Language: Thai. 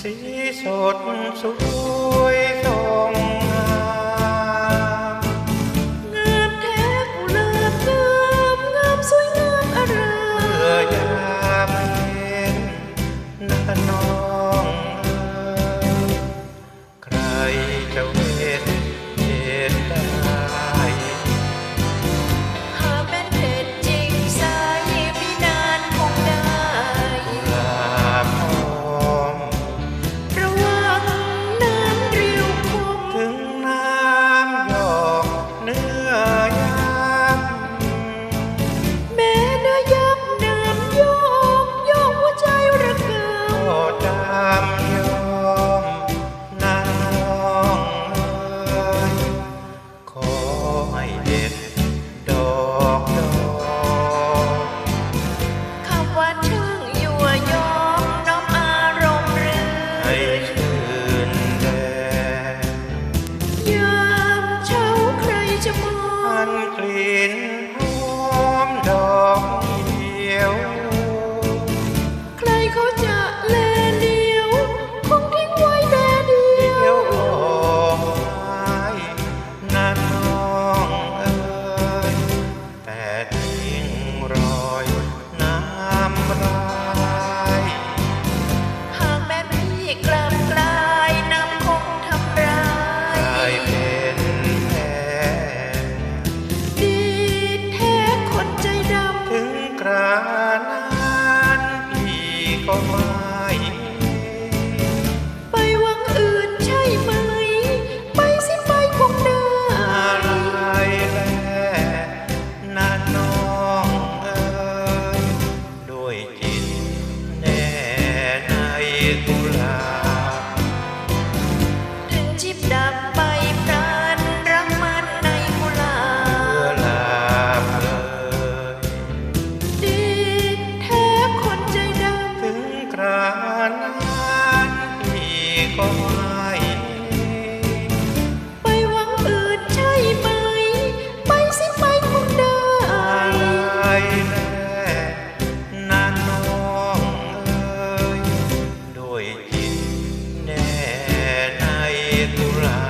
สีสดสวยทรง clean. ก็ไม่ get around.